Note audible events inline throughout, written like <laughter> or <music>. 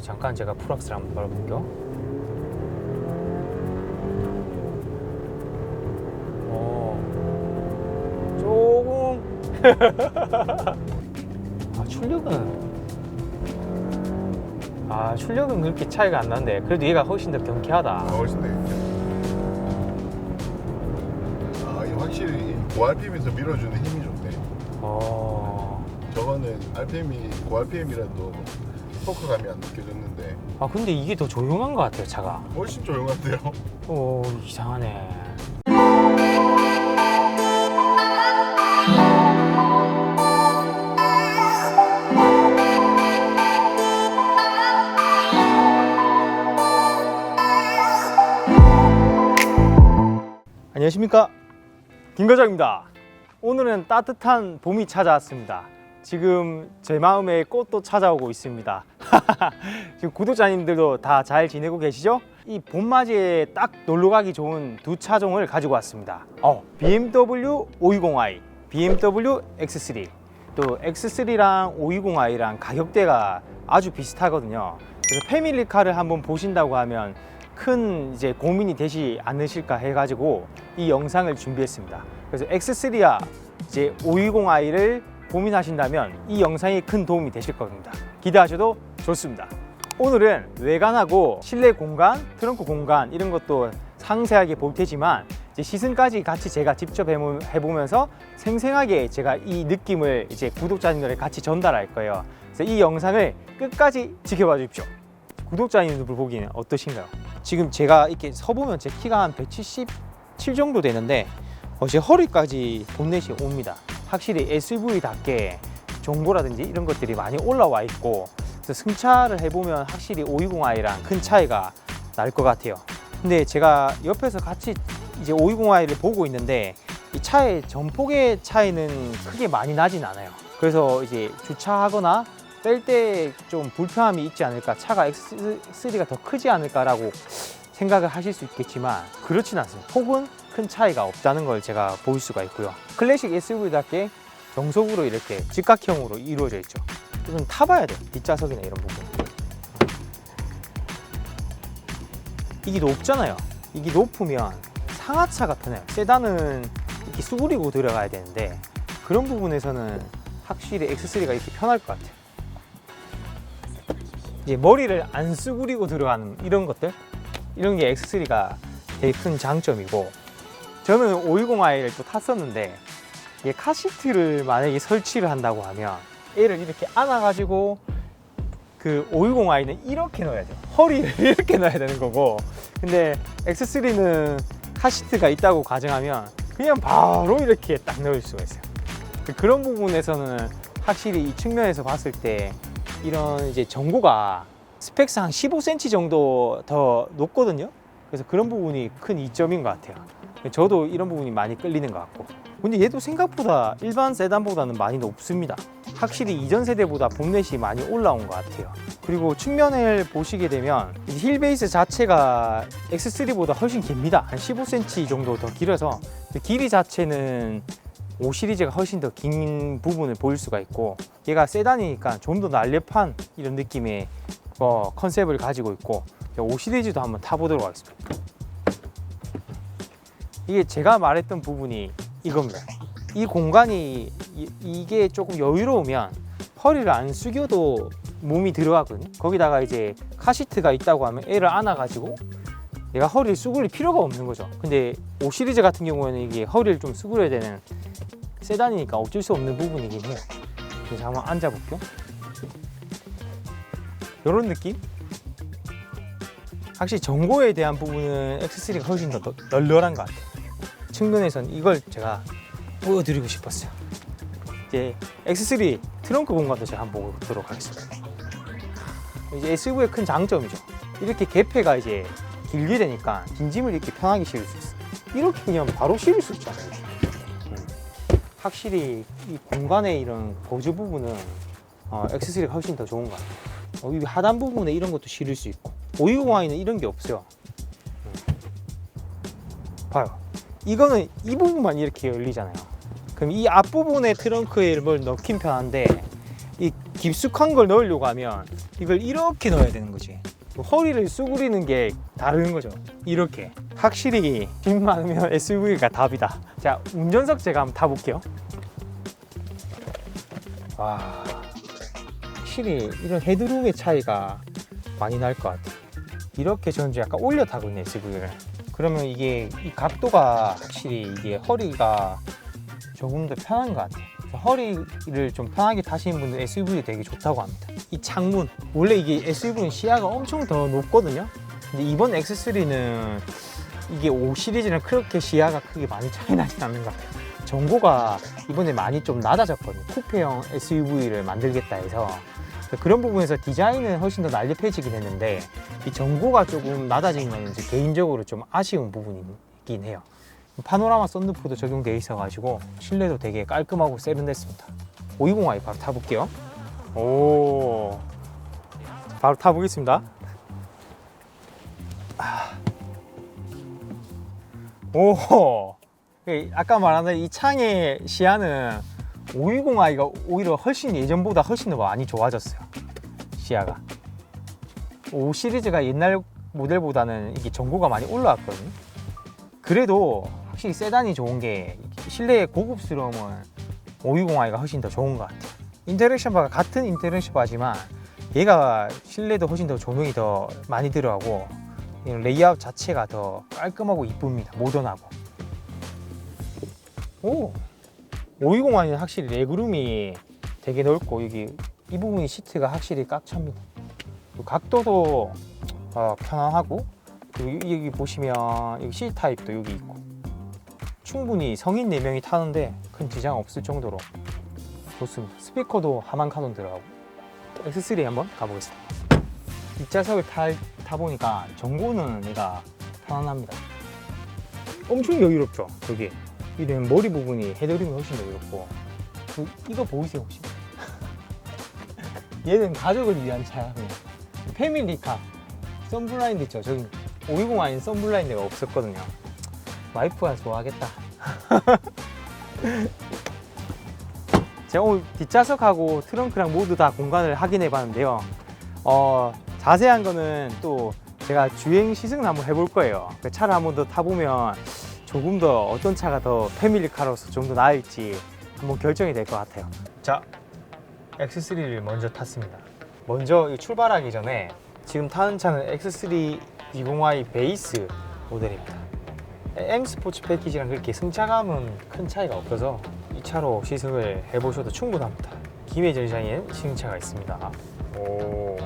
그 잠깐 제가 풀악스를 한번 밟아볼게요. 어, 조금. <laughs> 아, 출력은. 아, 출력은 그렇게 차이가 안 나는데, 그래도 얘가 훨씬 더 경쾌하다. 아, 훨씬 되겠죠. 아, 이 확실히 이 고RPM에서 밀어주는 힘이 좋네. 어. 저거는 RPM이 고RPM이라도 토크감이 안 느껴졌는데 아, 근데 이게 더 조용한 것 같아요, 차가. 훨씬 조용한데요. 오, 이상하네. 안녕하십니까 김과장입니다 오늘은 따뜻한 봄이 찾아왔습니다 지금 제 마음에 꽃도 찾아오고 있습니다 <laughs> 지금 구독자님들도 다 잘 지내고 계시죠? 이 봄맞이에 딱 놀러 가기 좋은 두 차종을 가지고 왔습니다 어, BMW 520i, BMW X3 또 X3랑 520i랑 가격대가 아주 비슷하거든요 그래서 패밀리카를 한번 보신다고 하면 큰 이제 고민이 되지 않으실까 해가지고 이 영상을 준비했습니다. 그래서 X3와 이제 520i를 고민하신다면 이 영상이 큰 도움이 되실 겁니다. 기대하셔도 좋습니다. 오늘은 외관하고 실내 공간, 트렁크 공간 이런 것도 상세하게 볼 테지만 이제 시승까지 같이 제가 직접 해보- 해보면서 생생하게 제가 이 느낌을 이제 구독자님들에 같이 전달할 거예요. 그래서 이 영상을 끝까지 지켜봐 주십시오. 구독자님들 보기에는 어떠신가요? 지금 제가 이렇게 서보면 제 키가 한 177 정도 되는데 어, 제 허리까지 본넷이 옵니다. 확실히 SUV답게 정보라든지 이런 것들이 많이 올라와 있고 그래서 승차를 해보면 확실히 520i랑 큰 차이가 날 것 같아요. 근데 제가 옆에서 같이 이제 520i를 보고 있는데 이 차의 전폭의 차이는 크게 많이 나진 않아요. 그래서 이제 주차하거나 뺄 때 좀 불편함이 있지 않을까 차가 X3가 더 크지 않을까라고 생각을 하실 수 있겠지만 그렇진 않습니다 폭은 큰 차이가 없다는 걸 제가 볼 수가 있고요 클래식 SUV답게 정석으로 이렇게 직각형으로 이루어져 있죠 좀 타봐야 돼요. 뒷좌석이나 이런 부분. 이게 높잖아요. 이게 높으면 상하차가 편해요. 세단은 이렇게 수그리고 들어가야 되는데 그런 부분에서는 확실히 X3가 이렇게 편할 것 같아요. 이제 머리를 안 수그리고 들어가는 이런 것들 이런 게 X3가 되게 큰 장점이고 저는 520i를 또 탔었는데 카시트를 만약에 설치를 한다고 하면 얘를 이렇게 안아가지고 그 520i는 이렇게 넣어야 돼요 허리를 <laughs> 이렇게 넣어야 되는 거고 근데 X3는 카시트가 있다고 가정하면 그냥 바로 이렇게 딱 넣을 수가 있어요 그런 부분에서는 확실히 이 측면에서 봤을 때 이런 이제 전고가 스펙상 한 15cm 정도 더 높거든요. 그래서 그런 부분이 큰 이점인 것 같아요. 저도 이런 부분이 많이 끌리는 것 같고. 근데 얘도 생각보다 일반 세단보다는 많이 높습니다. 확실히 이전 세대보다 본넷이 많이 올라온 것 같아요. 그리고 측면을 보시게 되면 이힐 베이스 자체가 X3보다 훨씬 깁니다. 한 15cm 정도 더 길어서 길이 자체는 5 시리즈가 훨씬 더 긴 부분을 보일 수가 있고 얘가 세단이니까 좀 더 날렵한 이런 느낌의 어, 컨셉을 가지고 있고 5 시리즈도 한번 타보도록 하겠습니다. 이게 제가 말했던 부분이 이겁니다. 이 공간이 이, 게 조금 여유로우면 허리를 안 숙여도 몸이 들어가거든요. 거기다가 이제 카시트가 있다고 하면 애를 안아가지고 내가 허리를 수그릴 필요가 없는 거죠. 근데 5 시리즈 같은 경우에는 이게 허리를 좀 수그려야 되는 세단이니까 어쩔 수 없는 부분이긴 해요. 그래서 한번 앉아볼게요. 이런 느낌? 확실히 전고에 대한 부분은 X3가 훨씬 더 널- 널널한 것 같아요. 측면에선 이걸 제가 보여드리고 싶었어요. 이제 X3 트렁크 공간도 제가 한번 보도록 하겠습니다. 이제 SUV의 큰 장점이죠. 이렇게 개폐가 이제 길게 되니까 빈짐을 이렇게 편하게 실을 수 있어요. 이렇게 그냥 바로 실을 수 있잖아요. 음. 확실히 이 공간의 이런 보조 부분은 어, X3가 훨씬 더 좋은 것 같아요. 어, 이 하단 부분에 이런 것도 실을 수 있고 520i는 이런 게 없어요. 음. 봐요. 이거는 이 부분만 이렇게 열리잖아요. 그럼 이 앞부분에 트렁크에 뭘 넣긴 편한데 이 깊숙한 걸 넣으려고 하면 이걸 이렇게 넣어야 되는 거지. 허리를 쑥그리는 게 다른 거죠. 이렇게. 확실히 힘 많으면 <laughs> SUV가 답이다. 자, 운전석 제가 한번 타볼게요. 와, 확실히 이런 헤드룸의 차이가 많이 날 것 같아. 이렇게 저는 좀 약간 올려 타거든요, SUV를. 그러면 이게 이 각도가 확실히 이게 허리가 조금 더 편한 것 같아요. 허리를 좀 편하게 타시는 분들 SUV 되게 좋다고 합니다. 이 창문 원래 이게 SUV는 시야가 엄청 더 높거든요. 근데 이번 X3는 이게 5 시리즈는 그렇게 시야가 크게 많이 차이 나진 않는 것 같아요. 전고가 이번에 많이 좀 낮아졌거든요. 쿠페형 SUV를 만들겠다 해서 그런 부분에서 디자인은 훨씬 더 날렵해지긴 했는데 이 전고가 조금 낮아진 건 이제 개인적으로 좀 아쉬운 부분이긴 해요. 파노라마 썬루프도 적용되어 있어가지고 실내도 되게 깔끔하고 세련됐습니다. 520i 바로 타볼게요. 오, 바로 타보겠습니다. 아. 오, 그 아까 말한 이 창의 시야는 520i가 오히려 훨씬 예전보다 훨씬 더 많이 좋아졌어요. 시야가. 5 시리즈가 옛날 모델보다는 이게 전고가 많이 올라왔거든요. 그래도 확실히 세단이 좋은 게 실내의 고급스러움은 520i가 훨씬 더 좋은 것 같아요. 인터랙션 바가 같은 인터랙션 바지만 얘가 실내도 훨씬 더 조명이 더 많이 들어가고 레이아웃 자체가 더 깔끔하고 이쁩니다. 모던하고. 오, 520i는 확실히 레그룸이 되게 넓고 여기 이 부분이 시트가 확실히 꽉 찹니다. 각도도 어, 편안하고 여기, 여기 보시면 여기 C 타입도 여기 있고 충분히 성인 4명이 타는데 큰 지장 없을 정도로 좋습니다. 스피커도 하만 카논 들어가고 X3 한번 가보겠습니다. 뒷좌석을 타, 타보니까 전고는 얘가 편안합니다. 엄청 여유롭죠, 여기. 이런 머리 부분이 헤드림이 훨씬 더 여유롭고 그, 이거 보이세요 혹시? <laughs> 얘는 가족을 위한 차야 패밀리카 썬블라인드 있죠 저기 520i는 썬블라인드가 없었거든요 와이프가 좋아하겠다 <laughs> 제가 오늘 뒷좌석하고 트렁크랑 모두 다 공간을 확인해 봤는데요 어, 자세한 거는 또 제가 주행 시승을 한번 해볼 거예요 그 차를 한번 더 타보면 조금 더 어떤 차가 더 패밀리카로서 좀 더 나을지 한번 결정이 될 것 같아요 자 X3를 먼저 탔습니다. 먼저 이 출발하기 전에 지금 타는 차는 X3 20i 베이스 모델입니다. M 스포츠 패키지랑 그렇게 승차감은 큰 차이가 없어서 이 차로 시승을 해보셔도 충분합니다. 기회 전시장엔 시승차가 있습니다. 오.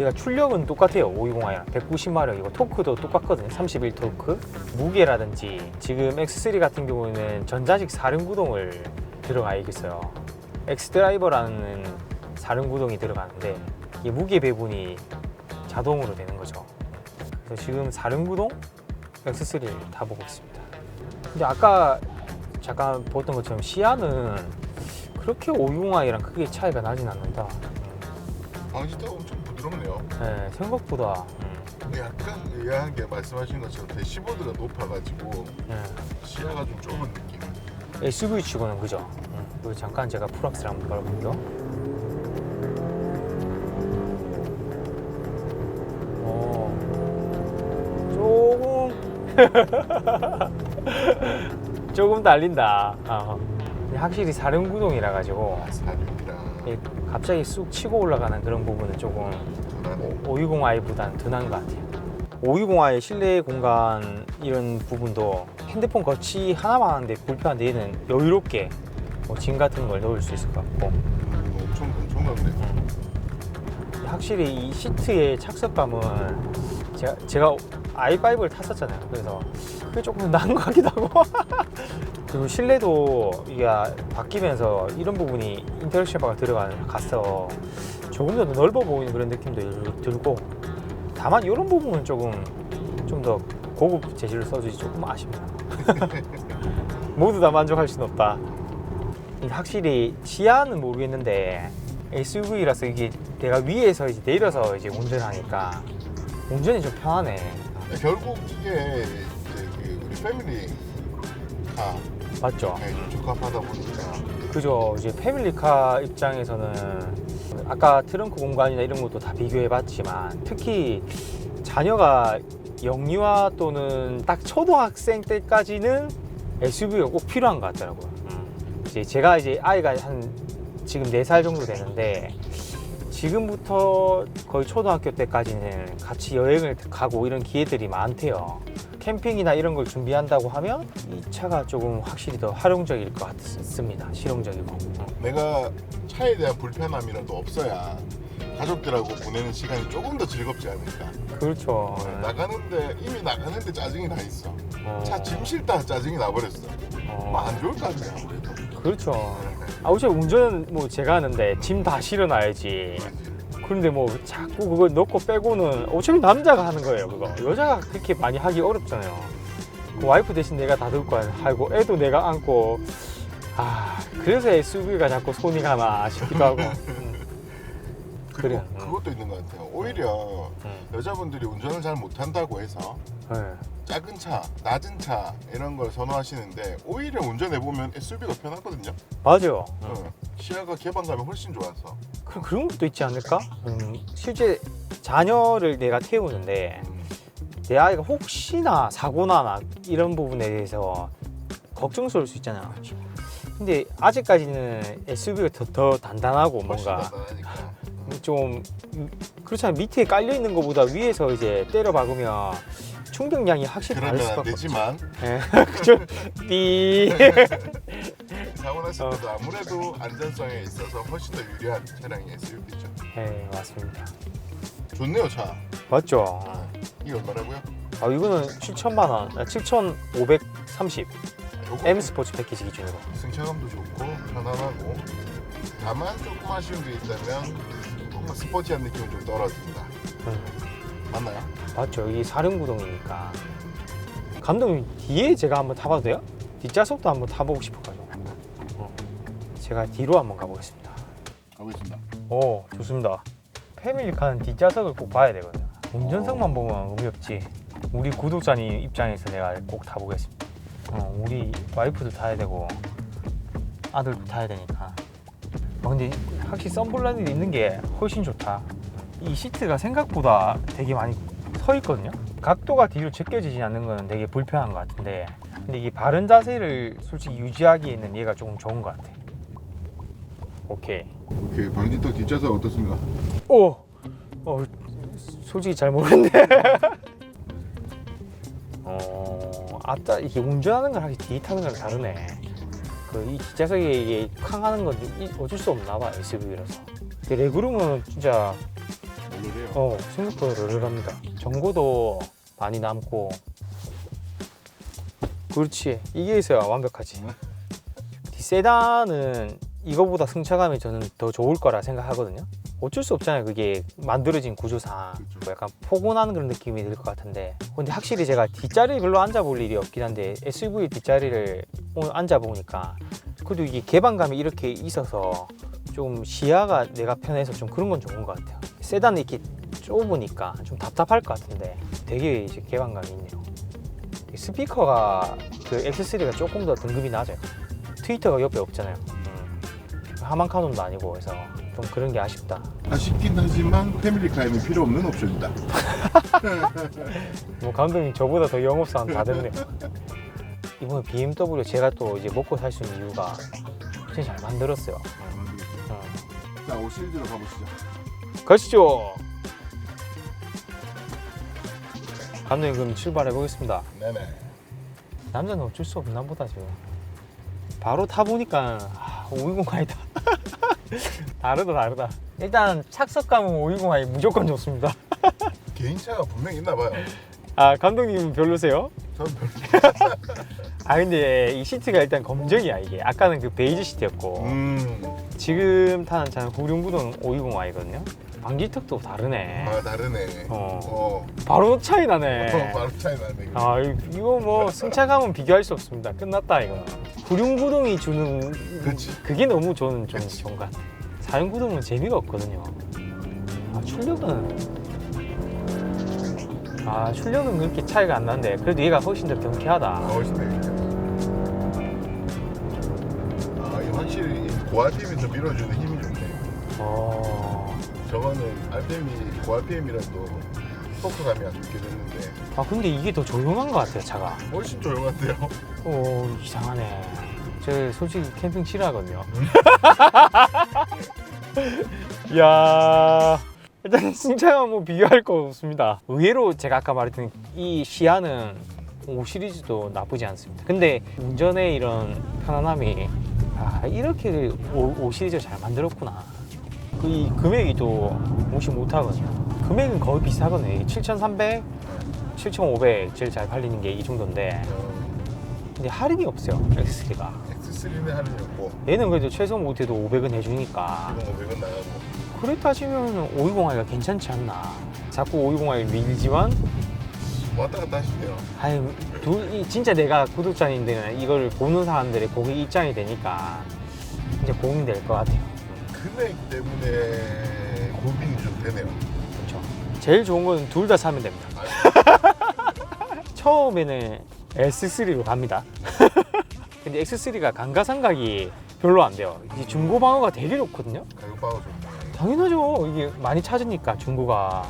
얘가 출력은 똑같아요. 520i랑 190마력이고 토크도 똑같거든요. 31 토크. 무게라든지 지금 X3 같은 경우는 전자식 사륜구동을 들어가 있어요. 엑스드라이버라는 사륜구동이 들어가는데 이 무게 배분이 자동으로 되는 거죠. 그래서 지금 사륜구동 X3를 타보고 있습니다. 근데 아까 잠깐 보던 것처럼 시야는 그렇게 520i랑 크게 차이가 나진 않는다. 음, 방지턱 엄청 부드럽네요. 네, 생각보다 음, 근데 약간 의아한 게 말씀하신 것처럼 대시보드가 높아가지고 네. 시야가 좀 좁은 느낌. SUV 치고는 그죠. 음, 그리고 잠깐 제가 풀악스를 한번 걸어볼게요. 조금 <laughs> 조금 달린다. 어. 확실히 사륜구동이라 가지고 사륜이랑 이 갑자기 쑥 치고 올라가는 그런 부분은 조금 둔하네. 520i보다는 둔한 것 같아요. 520i 실내 공간 이런 부분도 핸드폰 거치 하나만 하는데 불편한데 얘는 여유롭게 뭐 짐 같은 걸 넣을 수 있을 것 같고 음, 엄청 엄청난데. 음. 확실히 이 시트의 착석감은 제가, 제가 i5를 탔었잖아요. 그래서 그게 조금 나은 것 같기도 하고 <laughs> 그리고 실내도 이게 바뀌면서 이런 부분이 인터랙션 바가 들어가서 조금 더 넓어 보이는 그런 느낌도 들고 다만 이런 부분은 조금 좀 더 고급 재질을 써주지 조금 아쉽네요. <laughs> 모두 다 만족할 수는 없다. 확실히 시야는 모르겠는데 SUV라서 이게 내가 위에서 이제 내려서 이제 운전하니까 운전이 좀 편하네. 결국 이게 이제 그 우리 패밀리 카 맞죠? 네, 좀 적합하다 보니까 그죠. 이제 패밀리카 입장에서는 아까 트렁크 공간이나 이런 것도 다 비교해봤지만 특히 자녀가 영유아 또는 딱 초등학생 때까지는 SUV가 꼭 필요한 것 같더라고요. 음. 이제 제가 이제 아이가 한 지금 4살 정도 되는데 지금부터 거의 초등학교 때까지는 같이 여행을 가고 이런 기회들이 많대요. 캠핑이나 이런 걸 준비한다고 하면 이 차가 조금 확실히 더 활용적일 것 같습니다. 실용적이고. 어. 내가 차에 대한 불편함이라도 없어야 가족들하고 보내는 시간이 조금 더 즐겁지 않을까. 그렇죠. 나가는데 이미 나가는데 짜증이 나 있어. 어. 차짐 실다 짜증이 나버렸어. 어. 뭐안 좋을 것 같아 아무래도. 그렇죠. 아, 어차피 운전은 뭐 제가 하는데 짐 다 실어놔야지. 그런데 뭐 자꾸 그걸 넣고 빼고는 어차피 남자가 하는 거예요, 그거. 여자가 그렇게 많이 하기 어렵잖아요. 그 와이프 대신 내가 다 들고 하고 애도 내가 안고 아 그래서 SUV가 자꾸 손이 가나 싶기도 하고. <laughs> 음. 그리고 그래요. 그것도 있는 것 같아요. 오히려 음. 여자분들이 운전을 잘 못한다고 해서 네. 작은 차, 낮은 차 이런 걸 선호하시는데 오히려 운전해 보면 SUV가 편하거든요. 맞아요. 어, 시야가 개방감이 훨씬 좋아서. 그, 그런 것도 있지 않을까? 음, 실제 자녀를 내가 태우는데 음, 내 아이가 혹시나 사고나 나 이런 부분에 대해서 걱정스러울 수 있잖아. 근데 아직까지는 SUV가 더, 더 단단하고 훨씬 뭔가 단단하니까. 좀 음, 그렇잖아 밑에 깔려 있는 것보다 위에서 이제 때려 박으면 충격량이 확실히 다를 그러면 안 수밖에 없지. 되지만 예, <laughs> 그죠? 삐. <laughs> 어. 때도 아무래도 안전성에 있어서 훨씬 더 유리한 차량이 SUV죠. 네 맞습니다. 좋네요 차. 맞죠? 이게 얼마라고요? 아 이거는 7천만 원, 7,530 요거 M 스포츠 패키지 기준으로. 승차감도 좋고 편안하고 다만 조금 아쉬운 게 있다면 뭔가 스포티한 느낌은 좀 떨어진다. 음. 맞나요? 맞죠. 이게 사륜구동이니까. 감독님 뒤에 제가 한번 타봐도 돼요? 뒷좌석도 한번 타보고 싶어가지고. 어. 제가 뒤로 한번 가보겠습니다. 가보겠습니다. 오 좋습니다. 패밀리카는 뒷좌석을 꼭 봐야 되거든요. 운전석만 보면 의미 없지. 우리 구독자님 입장에서 내가 꼭 타보겠습니다. 어, 우리 와이프도 타야 되고 아들도 타야 되니까. 어, 근데 확실히 썬블라인이 있는 게 훨씬 좋다. 이 시트가 생각보다 되게 많이 서 있거든요. 각도가 뒤로 제껴지지 않는 거는 되게 불편한 것 같은데, 근데 이게 바른 자세를 솔직히 유지하기에는 얘가 조금 좋은 것 같아. 오케이. 오케이 방지턱 뒷좌석 어떻습니까? 오, 어, 솔직히 잘 모르겠네. <laughs> 어, 앞자 이게 운전하는 건 확실히 뒤에 타는 거랑 다르네. 그 이 뒷좌석에 이게 캉하는 건 이- 어쩔 수 없나 봐 SUV라서. 근데 레그룸은 진짜 오늘이요. 어 생각보다 르르합니다. 정보도 많이 남고. 그렇지 이게 있어야 완벽하지. 이 세단은 이거보다 승차감이 저는 더 좋을 거라 생각하거든요. 어쩔 수 없잖아요. 그게 만들어진 구조상 그렇죠. 뭐 약간 포근한 그런 느낌이 들 것 같은데. 근데 확실히 제가 뒷자리 별로 앉아볼 일이 없긴 한데 SUV 뒷자리를 오늘 앉아보니까 그래도 이게 개방감이 이렇게 있어서 좀 시야가 내가 편해서 좀 그런 건 좋은 것 같아요. 세단은 이렇게 좁으니까 좀 답답할 것 같은데 되게 이제 개방감이 있네요. 이 스피커가 그 X3가 조금 더 등급이 낮아요. 트위터가 옆에 없잖아요. 하만카돈도 아니고 해서 좀 그런 게 아쉽다. 아쉽긴 하지만 패밀리카에는 필요 없는 옵션이다. <laughs> 뭐 감독님 저보다 더 영업사원 다 됐네요. 이번에 BMW 제가 또 이제 먹고 살 수 있는 이유가 진짜 잘 만들었어요. 어. 자, 오실드로 가보시죠. 가시죠. 감독님 그럼 출발해 보겠습니다. 네네. 남자는 어쩔 수 없나 보다 지금. 바로 타 보니까 아, 520i다. <laughs> 다르다 다르다. 일단 착석감은 520i 무조건 좋습니다. <laughs> 개인차가 분명히 있나 봐요. 아 감독님 별로세요? 전 별로. <laughs> 아 근데 이 시트가 일단 검정이야 이게. 아까는 그 베이지 시트였고 음, 지금 타는 차는 후륜구동 520i거든요. 방지턱도 다르네. 아 다르네. 어. 어, 바로 차이 나네. 어, 바로 차이 나네. 아 이- 이거 뭐 <laughs> 승차감은 비교할 수 없습니다. 끝났다 이거. 구륜구동이 주는 그치. 그게 너무 저는 좀 그치. 좋은 것 같아요. 사륜구동은 재미가 없거든요. 아 출력은 아 출력은 그렇게 차이가 안 나는데 그래도 얘가 훨씬 더 경쾌하다. 아, 훨씬 되겠죠. 고RPM이 더 밀어주는 힘이 좋네. 어... 저거는 RPM이 고RPM이라도 토크감이 안 좋게 됐는데. 아 근데 이게 더 조용한 것 같아요 차가. 훨씬 조용한데요. 오 이상하네. 저 솔직히 캠핑 싫어하거든요. <laughs> 야 일단 승차감 뭐 비교할 거 없습니다. 의외로 제가 아까 말했던 이 시야는 5 시리즈도 나쁘지 않습니다. 근데 운전의 이런 편안함이 아 이렇게 5, 시리즈 잘 만들었구나. 그 이 금액이 또 무시 못하거든요. 금액은 거의 비슷하거든요. 7,300 7,500 제일 잘 팔리는 게 이 정도인데. 근데 할인이 없어요 X3가. X3는 할인이 없고. 얘는 그래도 최소 못해도 500은 해주니까. 기본 500은 나가고. 그래 따지면 520i가 괜찮지 않나. 자꾸 520i 밀지만. 왔다 갔다 하시네요. 아유 두, 이, 진짜 내가 구독자님들은 이걸 보는 사람들의 고객 입장이 되니까 이제 고민될 것 같아요 금액 때문에 고민이 좀 되네요. 그렇죠 제일 좋은 건 둘 다 사면 됩니다 <laughs> 처음에는 S3로 갑니다 <laughs> 근데 X3가 감가상각이 별로 안 돼요 이 중고 방어가 되게 좋거든요 가격 봐도 좋네. 당연하죠. 이게 많이 찾으니까 중고가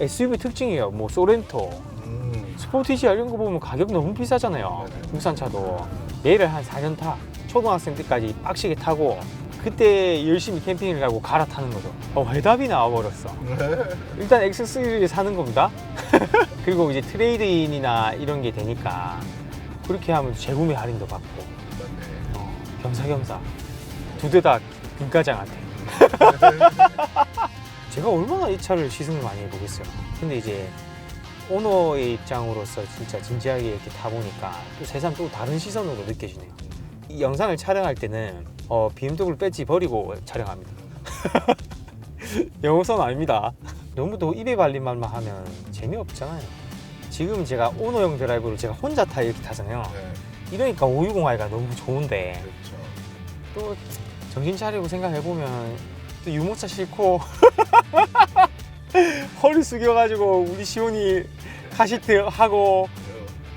SUV 특징이에요. 뭐 소렌토, 음, 스포티지아 이런 거 보면 가격 너무 비싸잖아요. 맞아요. 국산차도 얘를 한 4년 타. 초등학생 때까지 빡시게 타고 그때 열심히 캠핑을 가고 갈아타는 거죠. 어, 회답이 나와버렸어. 일단 X3를 사는 겁니다. <laughs> 그리고 이제 트레이드인이나 이런 게 되니까 그렇게 하면 재구매 할인도 받고. 어, 겸사겸사 두 대 다 김과장한테 <laughs> 제가 얼마나 이 차를 시승을 많이 해보겠어요. 근데 이제 오너의 입장으로서 진짜 진지하게 이렇게 타보니까 또 세상 또 다른 시선으로 느껴지네요. 이 영상을 촬영할 때는 어, BMW 배지 버리고 촬영합니다. <laughs> 영어선 아닙니다. 너무 또 입에 발린 말만 하면 재미없잖아요. 지금 제가 오너용 드라이브를 제가 혼자 타 이렇게 타잖아요. 네, 이러니까 520i가 너무 좋은데 그렇죠. 또 정신 차리고 생각해 보면 또 유모차 싫고 <laughs> 허리 숙여가지고 우리 시온이 카시트 하고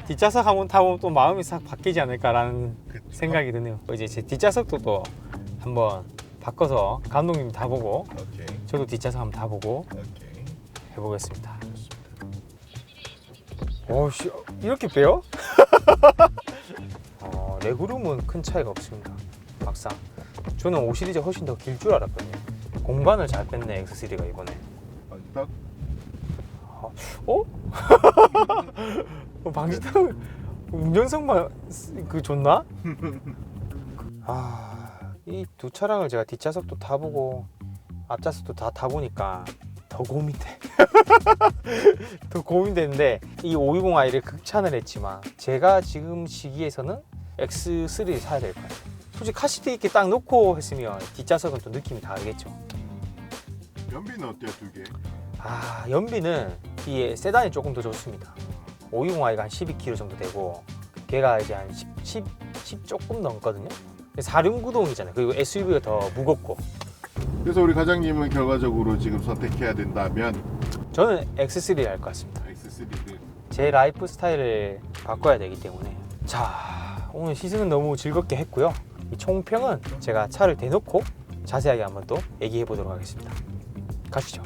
뒷좌석 한번 타보면 또 마음이 싹 바뀌지 않을까라는 그쵸. 생각이 드네요. 이제 제 뒷좌석도 또 한번 바꿔서 감독님 타보고 오케이, 저도 뒷좌석 한번 타보고 오케이. 해보겠습니다. 오씨 이렇게 빼요? <laughs> 어, 레그룸은 큰 차이가 없습니다. 막상 저는 5 시리즈 훨씬 더 길 줄 알았거든요. 공간을 잘 뺐네 X3가 이번에. 아, 딱 어? <laughs> 어, 방지턱 운전석만 그 좋나? 아, 이 두 차량을 제가 뒷좌석도 타보고 앞좌석도 다 타보니까 더 고민돼. <laughs> 더 고민되는데 이 520i를 극찬을 했지만 제가 지금 시기에서는 X3를 사야 될 것 같아요. 솔직히 카시트 이렇게 딱 놓고 했으면 뒷좌석은 또 느낌이 다르겠죠. 연비는 어때요, 두 개? 아 연비는 이 세단이 조금 더 좋습니다 520i가 한 12km 정도 되고 걔가 이제 한 10, 10, 10 조금 넘거든요? 4륜구동이잖아요. 그리고 SUV가 더 무겁고. 그래서 우리 과장님은 결과적으로 지금 선택해야 된다면? 저는 X3를 할 것 같습니다. X3를. 제 라이프 스타일을 바꿔야 되기 때문에. 자 오늘 시승은 너무 즐겁게 했고요. 이 총평은 제가 차를 대놓고 자세하게 한번 또 얘기해 보도록 하겠습니다. 가시죠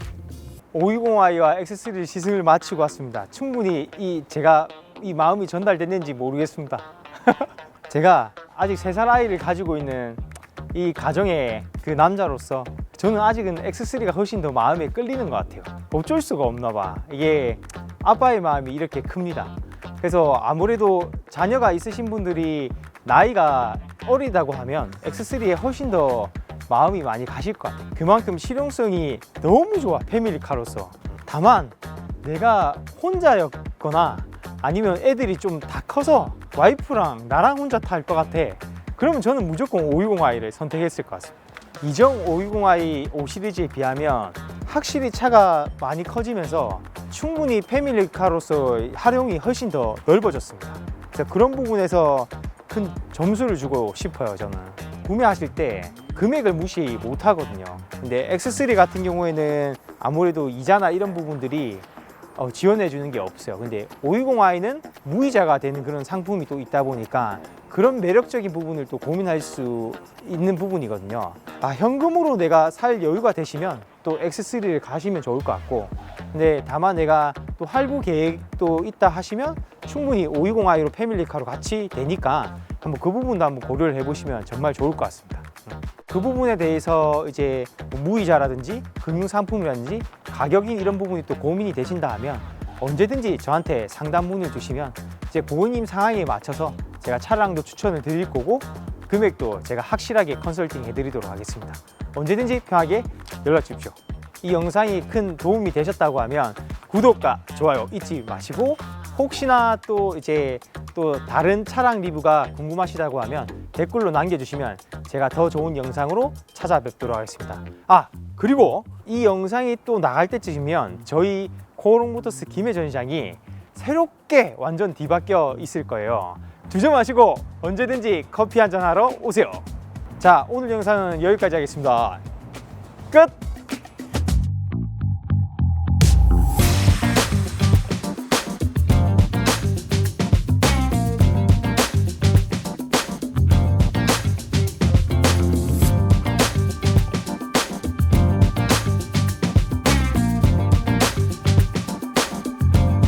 520i와 X3 시승을 마치고 왔습니다 충분히 이 제가 이 마음이 전달됐는지 모르겠습니다 <laughs> 제가 아직 세 살 아이를 가지고 있는 이 가정의 그 남자로서 저는 아직은 X3가 훨씬 더 마음에 끌리는 것 같아요. 어쩔 수가 없나 봐. 이게 아빠의 마음이 이렇게 큽니다. 그래서 아무래도 자녀가 있으신 분들이 나이가 어리다고 하면 X3에 훨씬 더 마음이 많이 가실 것 같아요. 그만큼 실용성이 너무 좋아, 패밀리카로서. 다만 내가 혼자였거나 아니면 애들이 좀 다 커서 와이프랑 나랑 혼자 탈 것 같아. 그러면 저는 무조건 520i를 선택했을 것 같습니다. 이정 520i 5 시리즈에 비하면 확실히 차가 많이 커지면서 충분히 패밀리카로서 활용이 훨씬 더 넓어졌습니다. 그래서 그런 부분에서 큰 점수를 주고 싶어요, 저는. 구매하실 때 금액을 무시 못 하거든요. 근데 X3 같은 경우에는 아무래도 이자나 이런 부분들이 어, 지원해 주는 게 없어요. 근데 520i는 무이자가 되는 그런 상품이 또 있다 보니까 그런 매력적인 부분을 또 고민할 수 있는 부분이거든요. 아, 현금으로 내가 살 여유가 되시면 또 X3를 가시면 좋을 것 같고 근데 다만 내가 또 할부 계획도 있다 하시면 충분히 520i로 패밀리카로 같이 되니까 한번 그 부분도 한번 고려를 해보시면 정말 좋을 것 같습니다. 음. 그 부분에 대해서 이제 뭐 무이자라든지 금융상품이라든지 가격인 이런 부분이 또 고민이 되신다 하면 언제든지 저한테 상담 문을 주시면 이제 고객님 상황에 맞춰서 제가 차량도 추천을 드릴 거고 금액도 제가 확실하게 컨설팅 해드리도록 하겠습니다. 언제든지 편하게 연락 주십시오. 이 영상이 큰 도움이 되셨다고 하면 구독과 좋아요 잊지 마시고 혹시나 또 이제 또 다른 차량 리뷰가 궁금하시다고 하면 댓글로 남겨주시면 제가 더 좋은 영상으로 찾아뵙도록 하겠습니다. 아 그리고 이 영상이 또 나갈 때쯤이면 저희 코오롱모터스 김해 전시장이 새롭게 완전 뒤바뀌어 있을 거예요. 주저 마시고 언제든지 커피 한잔 하러 오세요. 자 오늘 영상은 여기까지 하겠습니다. 끝!